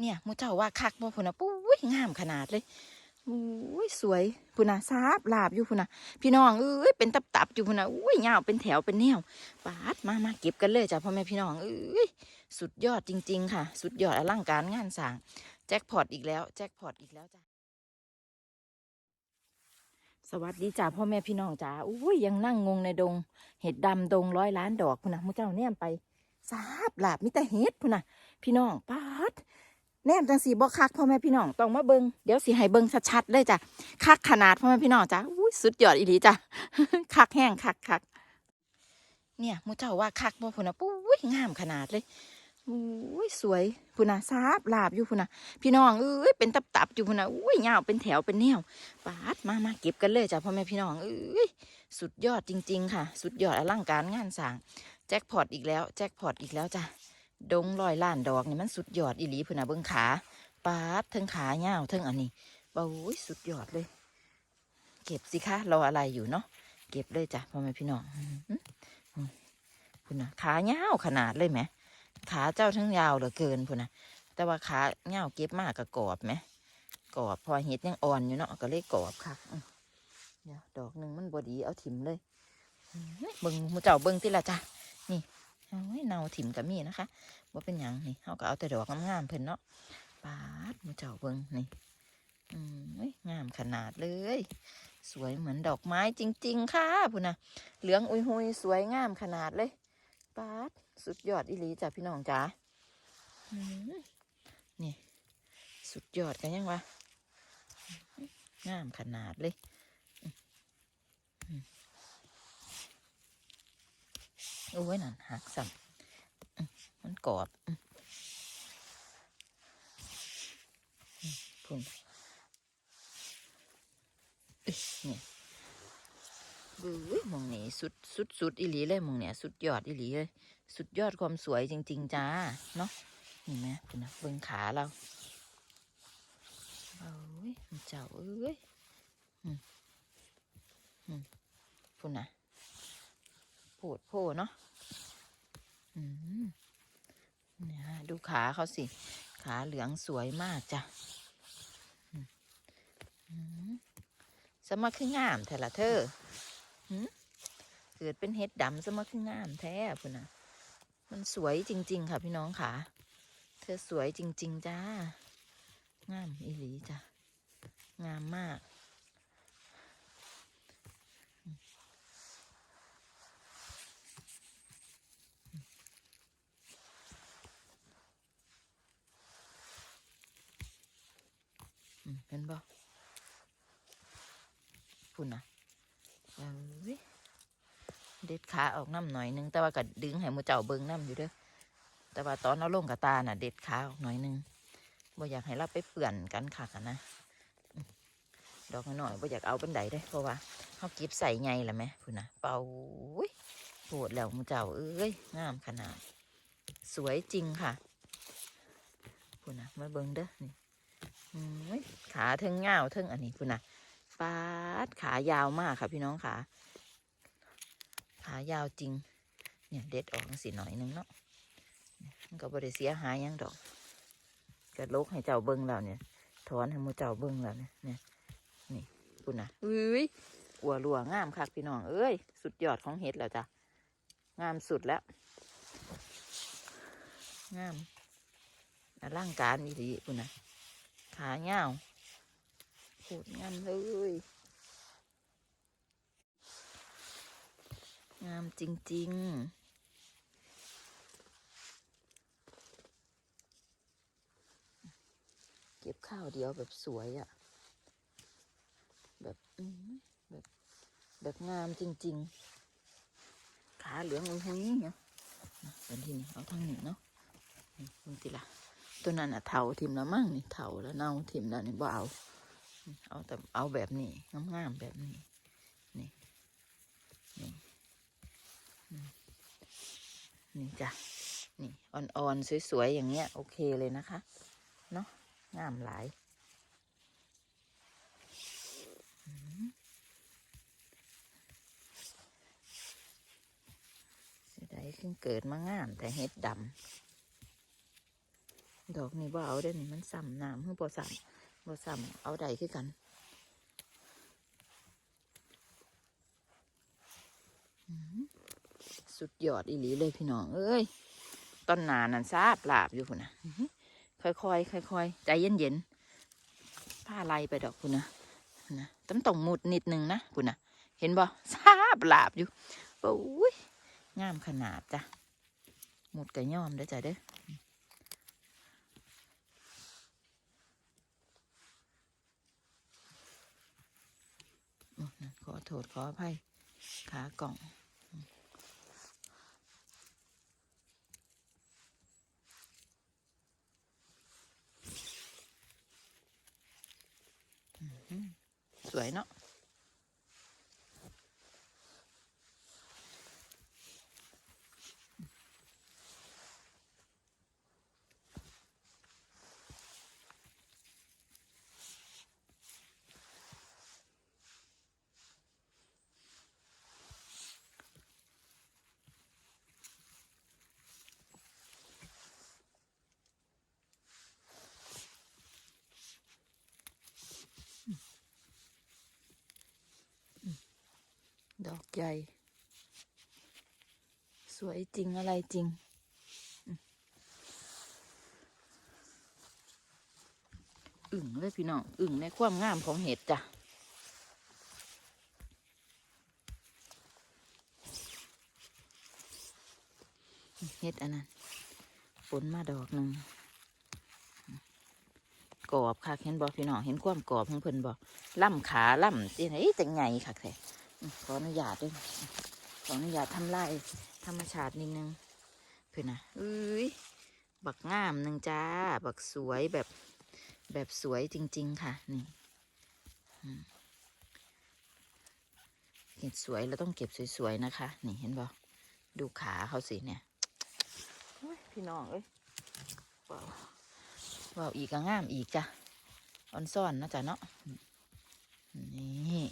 เนี่ยมูเจ้าว่าคักบ่พุ่นนะปุ้ยงามขนาดเลยอุ้ยสวยพุ่นน่ะซาบลาบอยู่พุ่นน่ะพี่น้องเอ้ยเป็นตับๆอยู่พุ่นน่ะอุ้ยยาวเป็นแถวเป็นแนวปาดมามาเก็บกันเลยจ้ะพ่อแม่พี่น้องเอ้ยสุดยอดจริง ๆ ค่ะ สุดยอดอลังการงานสร้างแจ็คพอตอีกแล้วแจ็คพอตอีกแล้วจ้ะสวัสดีจ้ะพ่อแม่พี่น้องจ้าอุ้ยยังนั่งงงในดง เห็ดดำดงร้อยล้านดอกพุ่นนะมูเจ้าแนมไปซาบลาบมิแต่เห็ดพุ่นนะพี่น้องปาด แนมจังสีบ่คักพ่อแม่พี่น้องต้องมาเบิงเดี๋ยวสิให้เบิงชัดๆเลยจ้ะคักขนาดพ่อแม่พี่น้องจ้าอุ้ยสุดยอดอีหลีจ้ะคักแห้งคักคักเนี่ยมูเจ้าว่าคักบ่พุ่นนะปุ้ยงามขนาดเลยอุ้ยสวยพุ่นนะซาบลาบอยู่พุ่นนะพี่น้องเอ้ยเป็นตับๆอยู่พุ่นนะอุ้ยยาวเป็นแถวเป็นแนวปาดมามาเก็บกันเลยจ้ะพ่อแม่พี่น้องเอ้ยสุดยอดจริง ๆ ค่ะ สุดยอดอลังการงานสร้างแจ็คพอตอีกแล้วแจ็คพอตอีกแล้วจ้ะ ดงลอยล้านดอกนี่มันสุดยอดอีหลีพุ่นนะเบิ้งขาปาดเทั้งขาเงาเทั้งอันนี้โอ้ยสุดยอดเลย เก็บสิคะรออะไรอยู่เนาะเก็บเลยจ้ะพ่อแม่พี่น้องพุ่นนะขาเงาขนาดเลยไหมขาเจ้าทั้งยาวเหลือเกินพุ่นนะแต่ว่าขาเงาเก็บมากกับกรอบไหมกรอบพอเห็ดยังอ่อนอยู่เนาะก็เลยกรอบค่ะเดี๋ยวดอกหนึ่งมันบดีเอาถิ่มเลยอื้อเบิ่งมูเจ้าเบิ่งที่ละจ้ะนี่ โอ้ยเนาถิ่มกับมีนะคะว่าเป็นหยังนี่เขาก็เอาแต่ดอกงามๆเพิ่นเนาะปาดมูเจ้าเบิ่งนี่อืมเอ้ยงามขนาดเลย สวยเหมือนดอกไม้จริง ๆ ค่ะพุ่นนะเหลืองอุยหุยสวยงามขนาดเลยปาดสุดยอดอีหลีจ้ะพี่น้องจ๋าอืมนี่ สุดยอดกันยังวะงามขนาดเลย โอ้ยนั่นหักสัมมันกรอบพุ่นเอ้ยนี่บู๊ยหมองนี่สุดสุดสุดอีหลีเลยมองเนี่ยสุดยอดอีหลีเลยสุดยอดความสวยจริง ๆจ้าเนาะเห็นไหมพุ่นะเบิ่งขาเราโอ้ยเจ้าเอ้ยอืมอืมพุ่นนะ โผดโผเนาะเนี่ยฮะดูขาเขาสิ ขาเหลืองสวยมากจ้ะอืมอืมสมาคืองามแท้ละเธอเกิดเป็นเห็ดดำสมาคืองามแท้พุ่นนะมันสวยจริง ๆ ค่ะพี่น้องค่ะ เธอสวยจริง ๆ จ้างามอีหลีจ้ะงามมาก เห็นบ่พุ่นะเอ้ยเด็ดขาออกน้ำหน่อยนึง แต่ว่าก็ดึงให้หมูเจ้าเบิ่งน้ำอยู่เด้อแต่ว่าตอนเอาลงกับตาน่ะ เด็ดขาออกหน่อยนึงบ่อยากให้เราไปเปื่อนกันค่ะกันนะดอกหน้อยบ่อยากเอาเป็นไดเด้เพราะว่าเขาเก็บใส่ไงล่ะแม่พุ่นนะเป่าอุ้ยโหดแล้วมูเจ้าเอ้ยงามขนาด สวยจริงค่ะพุ่นะมาเบิ่งเด้อนี่ ขาเทิงเงาวเทิงอันนี้คุณนะปาดขายาวมากค่ะ พี่น้องขาขายาวจริง เนี่ยเด็ดออกสิหน่อยหนึงเนาะเนี่ยมันก็บริเสียหายหยังดอกกระลกให้เจ้าเบิ้งแล้วเนี่ยถอนให้หมูเจ้าเบิ้งแล้วเนี่ยเนี่ยนี่คุณนะอุ้ยอัวรัวงามค่ะพี่น้องเอ้ยสุดยอดของเห็ดแล้วจ้ะงามสุดแล้ว งามอลังการอีหลีคุณนะ ขาเงาวโหดงามเลย งามจริง ๆเก็บข้าวเดียวแบบสวยอะ่ะ แบบแบบแบบงามจริง ๆ ขาเหลืองอุ้ยเนาะเป็นที่นี่เอาทางหนี้เนาะนี่เบิ่งทีละ ตัวนั้นอะเถาทิมแล้วมั่งนี่เถาแล้วเน่าทิมแล้วนี่บ่เอาเอาแต่เอาแบบนี้งามๆแบบนี้นี่นี่นี่จ้ะนี่อ่อนๆสวยๆอย่างเงี้ยโอเคเลยนะคะเนาะงามหลายอืมเสียดายขึ้นเกิดมางามแต่เห็ดดำ ดอกนี่บ่เอาเด้นี่มันซ้ำน้ำเพิ่งบ่ซ้ำบ่ซ้ำเอาใดคือกันสุดยอดอีหลีเลยพี่น้อง เอ้ยต้นหนานั่นซาบลาบอยู่พุ่นะอื้อหือค่อยๆค่อยๆใจเย็นๆผ้าไล่ไปดอกพุ่นะนะต้องต้องมุดนิดนึงนะพุ่นะเห็นบ่ซาบลาบอยู่โอ้ยงามขนาดจ้ะหมุดกระย่อมเด้จ้ะเด้อ โอ้นะขอโทษขออภัยขากล่อง สวยเนาะด อกใหญ่ สวยจริงอะไรจริง อึ่งเลยพี่น้อง อึ่งในความงามของเห็ดจ้ะเฮ็ดอันนั้นฝนมาดอกหนึ่งกรอบค่ะเห็นบอกพี่น้องเห็นความกรอบของเพิ่นบอกล่ำขาล่ำที่ไหนแต่ไงค่ะแท้ ขออนุญาตด้วยขออนุญาตทำลายธรรมชาตินิดนึงเพื่อนนะเอ้ยบักงามหนึ่งจ้า บักสวยแบบแบบสวยจริง ๆ ค่ะ นี่เห็ดสวยเราต้องเก็บสวยๆนะคะ นี่เห็นบอกดูขาเขาสิเนี่ยพี่น้องเอ้ยว้าวว้าวอีกก็งามอีกจ้ะออนซ่อนนะจ๊ะเนาะนี่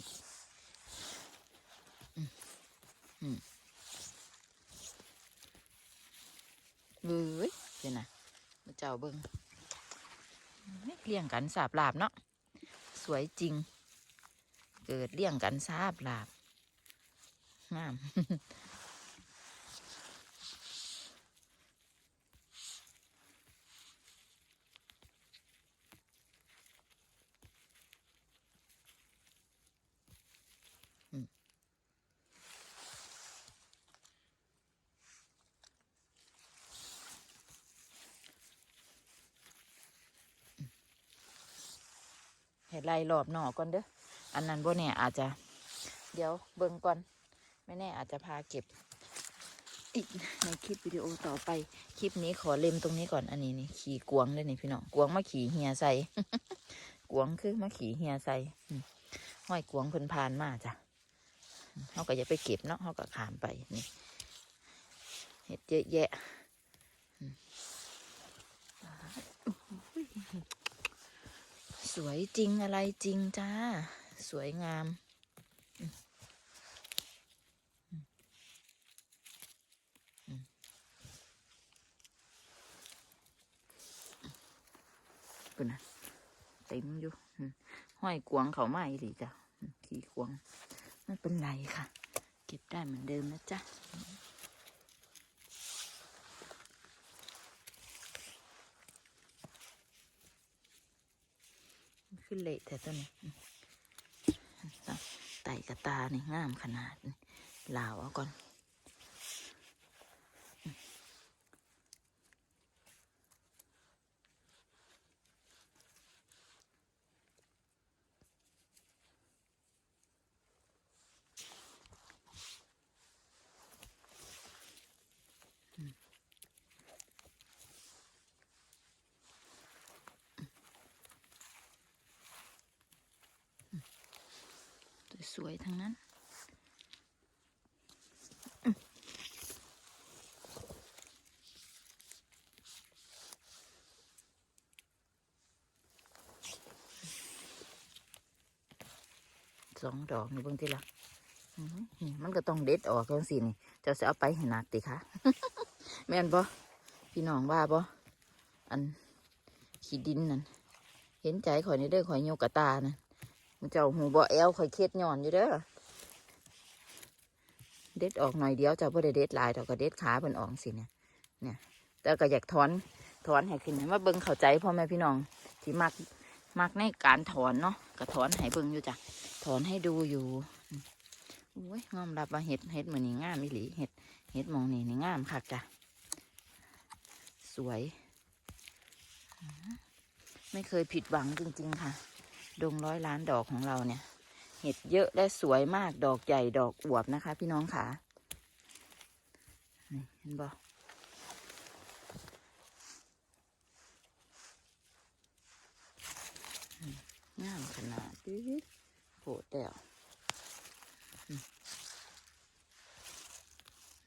เบ้ยเดี๋ยนะมาเจ้าเบิ้งเลี้ยงกันสาบลาบเนาะสวยจริง เกิดเลี้ยงกันสาบลาบงาม ไล่รอบหนอกก่อนเด้ออันนั้นบ่เนี่ยอาจจะ เดี๋ยวเบิ่งก่อน ไม่แน่อาจจะพาเก็บ อีกในคลิปวิดีโอต่อไป คลิปนี้ขอเล็มตรงนี้ก่อนอันนี้นี่ขี่กวงเลยนี่พี่น้องกวงมาขี่เฮียใส่กวงคือมาขี่เฮียใส่ห้อยกวงเพิ่นพานมาจ้ะเขาก็อย่าไปเก็บเนาะเขาก็ขามไปนี่เห็ดเยอะแยะอืมส วยจริงอะไรจริงจ้า สวยงามอืมอืมอืมปุ่นนะเต็มอยู่ห้อยกวงเขาไมาอีหลีจ้ะ ขี่กวง ไม่เป็นไรค่ะ เก็บได้เหมือนเดิมนะจ๊ะ ขึ้นเละแต่ต้นนี้ไต่กระตานี่งามขนาดลาวเอาก่อน สวยๆทั้งนั้น สองดอกนี่เบิ่งทีละอื้อหือนี่มันก็ต้องเด็ดออกจังสินี่เจะจะเอาไปให้หนักติคะแม่นบ่พี่น้องว่าบ่อันขี้ดินนั่นเห็นใจข่อยนี่เด้อข่อยโยกกระตานั่น มึงเจ้าหูบ่แอวข่อยเคล็ดหย่อนอยู่เด้อเด็ดออกหน่อยเดียวเจ้าบ่ได้เด็ดลายดอกก็เด็ดขาเพิ่นออกสิเนี่ยเนี่ย แต่ก็อยากถอนถอนให้ขึ้นให้มาเบิ่งเข้าใจพ่อแม่พี่น้องที่มักมักในการถอนเนาะก็ถอนให้เบิ่งอยู่จ้ะถอนให้ดูอยู่อุ้ยงอมรับว่าเห็ดเห็ดเหมือนนี่งามอีหลีเห็ดเห็ดมองนี่นี่งามคักจ้ะสวย ไม่เคยผิดหวังจริง ๆ ค่ะ ดงร้อยล้านดอกของเราเนี่ย เห็ดเยอะและสวยมากดอกใหญ่ดอกอวบนะคะ พี่น้องค่ะนี่เห็นบ่งามขนาดนี้โผล่แต่วอืม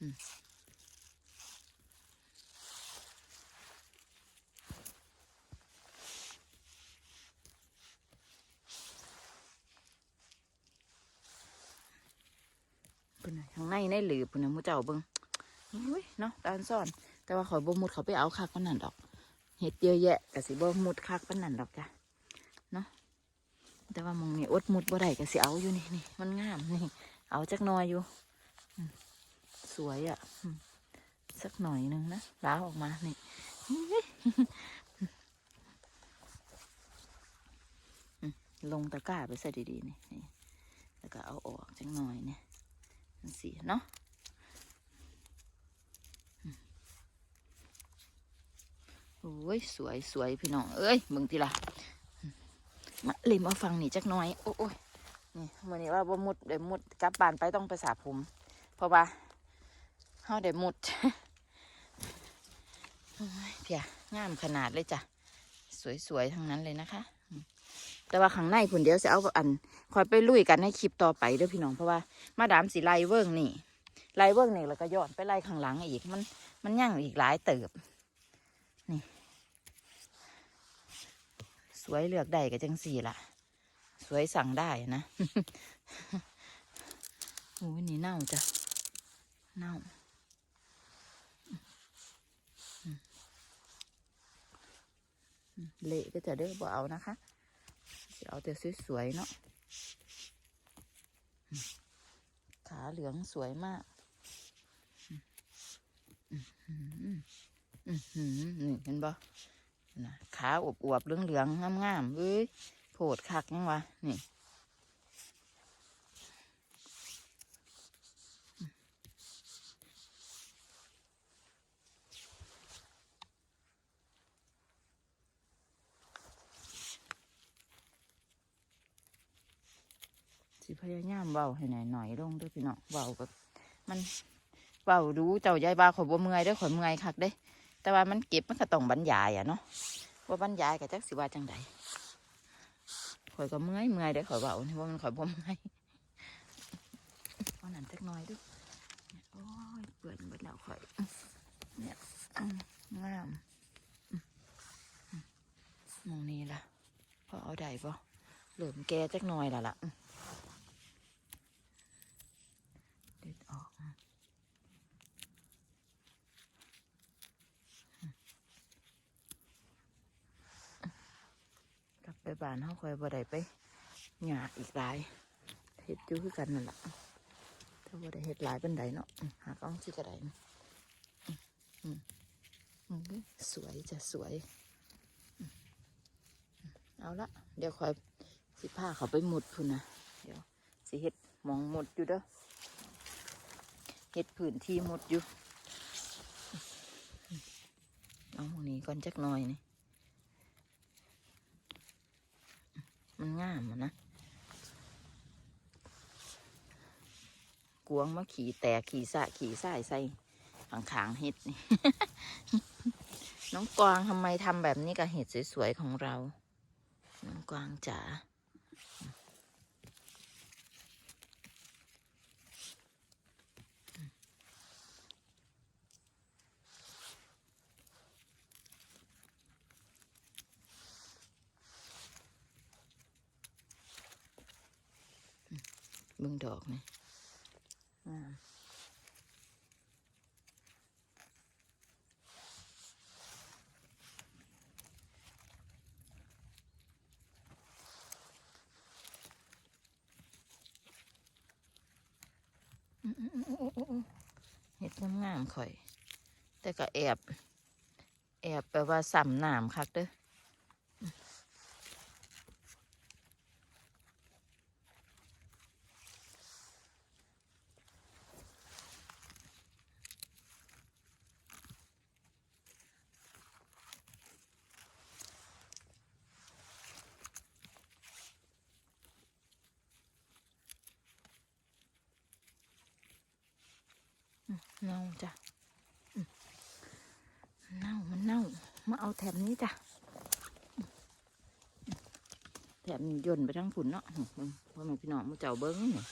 อืมปุ่นน่ะข้าง ในในหลืบปุ่นนะหมูเจ้าเบิงอุ้ยเนาะตาลซ่อน แต่ว่าขอยบ่มุดเขาไปเอาคักปานนั่นดอก เห็ดเยอะแยะกะสิบ่มุดคักปานนั่นดอกจ้ะเนาะแต่ว่ามองนี่อดมุดบ่ได้ก็สิเอาอยู่นี่นี่มันงามนี่ เอาจักหน่อยอยู่สวยอะสักหน่อยหนึงนะล้าออกมานี่ลงตะกร้าไปซะดีๆนี่แล้วก็เอาออกจักหน่อยเนี่ย สีเนาะโอ้ยสวยสวยพี่น้อง เอ้ยมึงทีละมาเลยมาฟังนี่จักน้อย โอ้ยนี่มื่อนี้ว่าบ่มุดเดี๋ยวมุดกลับบ้านไปต้องไปสระผม เพราะว่าเฮาเดี๋ยวมุดเพียงามขนาดเลยจ้ะ สวยๆทั้งนั้นเลยนะคะ แต่ว่าข้างในผุนเดียวจะเอาอันคอยไปลุยกันในคลิปต่อไปเด้อพี่น้องเพราะว่ามาดามสีไลเวิ้งนี่ไลเวิ้งนี่แล้วก็ย้อนไปไล่ข้างหลังอีกมันมันย่างอีกหลายเติบนี่ สวยเลือกได้ก็จังสี่ล่ะ สวยสั่งได้นะโอ้ยนี่เน่าจ้ะเน่าเละก็จะเด้อบ่เอานะคะ เอาแต่สวยๆเนาะขาเหลืองสวยมากอืมอืมอืมอืมอืมนี่เห็นบ่นะขาอวบๆเหลืองๆงามๆเอ้ยโผดคักยังวะนี่ สิพยายามเบาให้หน่อยหน่อยลงด้วยพี่น้องเบาแบบมันเบาดูเจ้ายายบาข่อยบ่เมื่อยด้อข่อยเมื่อยคักเด้ แต่ว่ามันเก็บมันก็ต้องบรรยายอะเนาะว่าบรรยายกับจักสิว่าจังใดข่อยก็เมื่อยเมื่อยได้ข่อยเบานี่ว่ามันข่อยบ่เมื่อยเอานั่นจักน่อยดูเนี่ยโอ้ยเปื่อนหมดแล้วข่อยเนี่ยงามมองนี่ล่ะพอเอาได้ปะเหลือมแกจักหน่อยและล่ะอืมเด็ดออกอืมกลั บไปบ้านเฮาคอยบ่ได้ไปหยาอีกหลายเฮ็ดอยู่คือกันนั่นแหละถ้าบ่ได้เฮ็ดหลายเป็นใดเนาะหากเอาสิก็ได้นะอืมอืมอืมสวยจะสวย เอาละเดี๋ยวคอยสิพาเขาไปหมุดพุ่นนะเดี๋ยวสิเฮ็ดหมองหมดอยู่เด้อเฮ็ดพื้นที่หมดอยู่ เอาหมองนี้ก่อนจักหน่อยนี่ มันงามนะ กวงมาขี่แตกขี่สะขี่สายใส่ขางขางๆเห็ดนี่ น้องกวางทำไมทำแบบนี้กับเห็ดสวยๆของเรา น้องกวางจ๋า เบิ่งดอกนะงเห็ดงามๆข่อย แต่ก็แอบ แอบแปลว่าสำน้ำคักเด้อ เน่าจ้ะเน่ามันเน่า มาเอาแถบนี้จ้ะแถบนี้ย่นไปทั้งฝุ่นเนาะเบิ่งพ่อแม่พี่น้องมูเจ้าเบิ้งเนี่ย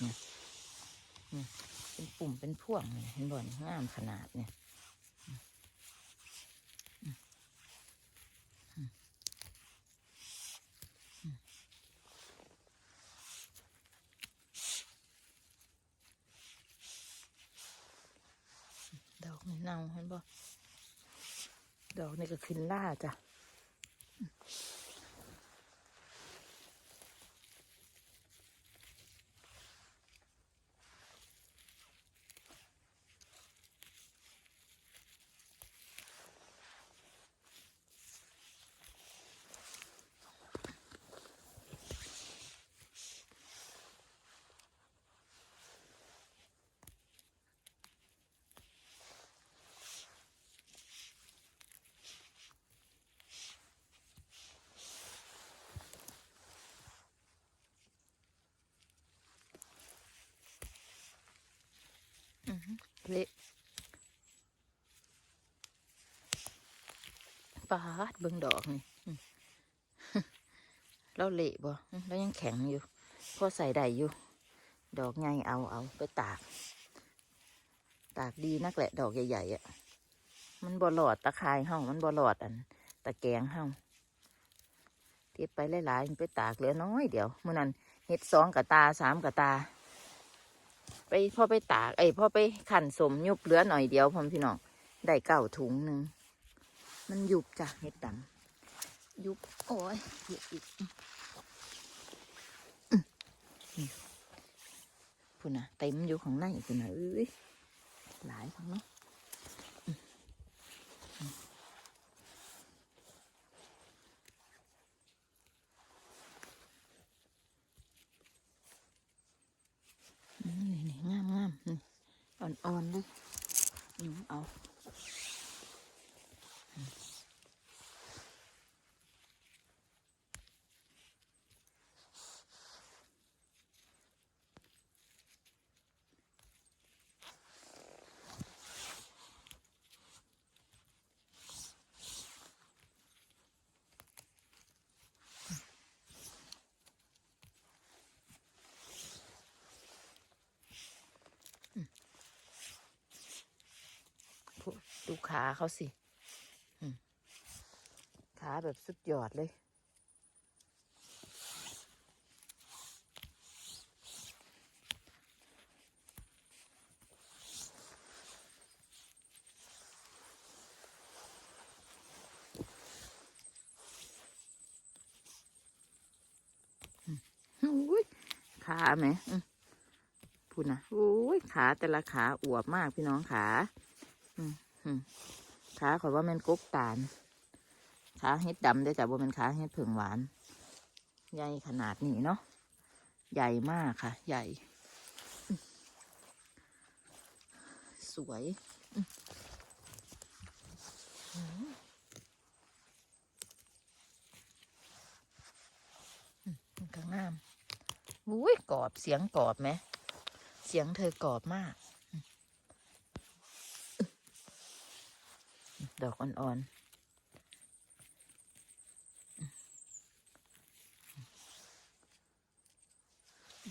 เป็นปุ่มเป็นพ่วงเนี่ยเห็นบ่อนงามขนาดเนี่ยอืมอืมอืมอืมดอกนี่เน่าเห็นบ่ดอ ก็ขึ้นล่าจ้ะ เละปาดเบิ่งดอกนี่อืมแล้วเละบ่แล้วยังแข็งอยู่พอใส่ได้อยู่ ดอกใหญ่เอาเอาไปตาก ตากดีนักแหละดอกใหญ่ๆอะ มันบ่หลอดตะคายเฮามันบ่หลอดอัน ตะแกงเฮาเก็บไปหลายๆไปตากเหลือน้อยเดี๋ยวมื่อนั้นเฮ็ดสองกะตาสามกะตา ไปพอไปตากไอ้ยพอไปขันสมยุบเหลือหน่อยเดียวพ่อพี่น้องได้เก่าถุงหนึ่งมันยุบจ้ะเห็ดดำยุบโอ้ยเห็ดอีกอื้อนี่พุ่นนะเต็มอยู่ของในพุ่นนะเอ้ยหลายทั้งเนาะอื้ออื้ออืมนี่นี่งามงามนี่อ่อนๆเลยอืมเอา พวก ดูขาเขาสิขาแบบสุดยอดเลยอืมอุ้ยขาไหมพูดนะโอ้ยขาแต่ละขาอวบมากพี่น้องขา อืม ขาขอยว่าแมันกุกตาลขาเฮ็ดดำได้จ้ะว่ามันขาเฮ็ดผึ่งหวาน ใหญ่ขนาดนี้เนาะใหญ่มากค่ะ ใหญ่ สวยอืมอืมอืมมันก็งามอุ้ยกรอบเสียงกรอบไหม เสียงเธอกรอบมาก ดอกอ่อนๆ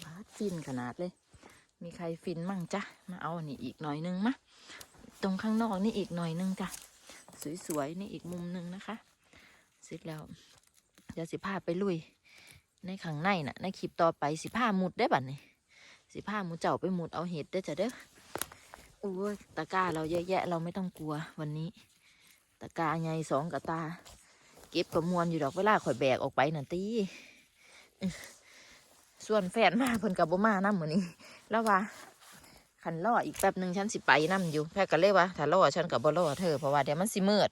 บาฟินขนาดเลย มีใครฟินมั่งจ๊ะมาเอาอันนี้อีกหน่อยนึงมะ ตรงข้างนอกนี่อีกหน่อยนึงจ้ะ สวยๆ นี่อีกมุมหนึงนะคะ เสร็จแล้วเดี๋ยวสิพาไปลุย ในข้างในน่ะ ในคลิปต่อไปสิพามุดได้บัดนี้สิพาหมูเจ้าไปมุดเอาเห็ดได้จ้ะเด้อโอ้ตะกร้าเราเยอะแยะเราไม่ต้องกลัววันนี้ ตะกาใหญ่สองกะตา เก็บกระมวลอยู่ดอกเวลาข่อยแบกออกไปนั่นตีส่วนแฟนมาเพิ่นกับบ่มานะมื้อนนี้ แล้วว่าขันล่ออีกแป๊บหนึ่งฉันสิไปนํอยู่แพทย์ก็เลยว่าถ้าล่อฉันกับบ่ล่อเธอเพราะว่าเดี๋ยวมันสิมืด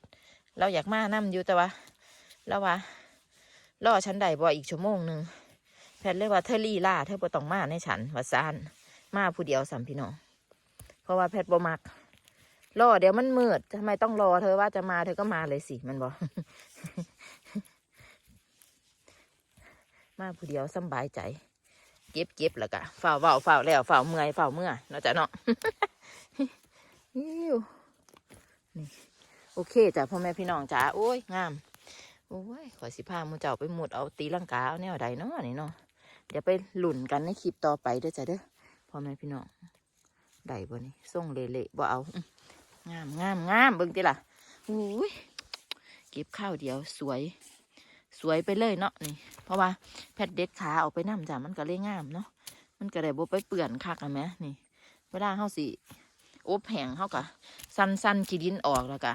เราอยากมานํอยู่แต่ว่า แล้วว่าล่อฉันได้บ่อีกชั่วโมงหนึ่งแพทเลยว่าเธอลี่ล่าเธอบ่ต้องมาในฉันว่าซานมาผู้เดียวสามพี่น้องเพราะว่าแพทย์บ่มัก ล่อเดี๋ยวมันมืดทำไมต้องรอเธอว่าจะมาเธอก็มาเลยสิมันบอกมาผู้เดียวสบายใจ เก็บเก็บแล้วก็ฝ่าเฝ้าฝ่าแล้วฝ่าเมื่อยฝ่าเมื่อเนาะจ้ะเนาะนี่โอเคจ้ะพ่อแม่พี่น้องจ้าโอ้ยงามโอ้ยขอสิพามูเจ้าไปหมุดเอาตีลังกาเอาแนวใดเนาะนี่เนาะเดี๋ยวไปหลุ่นกันในคลิปต่อไปเด้อจ้ะเด้อพ่อแม่พี่น้องได้บ่นี่ส่งเละๆบ่เอา งามงามงามเบิ่งติล่ะโอ้ยเก็บข้าวเดียวสวย สวยไปเลยเนาะนี่ เพราะว่าแพทย์เด็ดขาออกไปน้ำจ้ะมันก็เลยงามเนาะมันก็ได้บ่ไปเปื่อนคักอะแหมนี่เวลาเฮาสิอบแห้งเฮาก็สั้นสั้นขี้ดินออกแล้วก็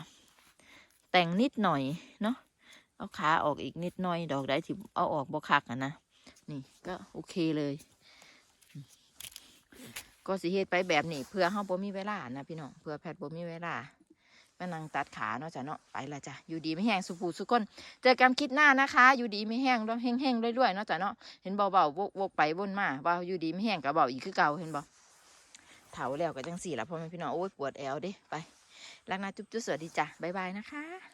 แต่งนิดหน่อยเนาะเอาขาออกอีกนิดหน่อย ดอกได้ที่เอาออกบ่คักอะนะนี่ก็โอเคเลย ก็สิเฮ็ดไปแบบนี้เพื่อเฮาบ่มีเวลานะพี่น้องเพื่อแพทย์บ่มีเวลามานั่งตัดขาเนาะจ้ะเนาะไปละจ้ะอยู่ดีไม่แห้งสุภูสุกนเจอกันคลิดหน้านะคะ อยู่ดีไม่แห้งด้วแห้งๆด้วยๆเนาะจ้ะเนาะเห็นเบาๆวกวกไปวนมาว่าอยู่ดีไม่แห้งกับเบาอีกคือเก่าเห็นบ่เถาแล้วก็จังสี่ละพ่อแม่พี่น้องโอ้ยปวดแอวเด้ไปรักนะจุ๊บจุ๊บสวัสดีจ้ะบ๊ายบายนะคะ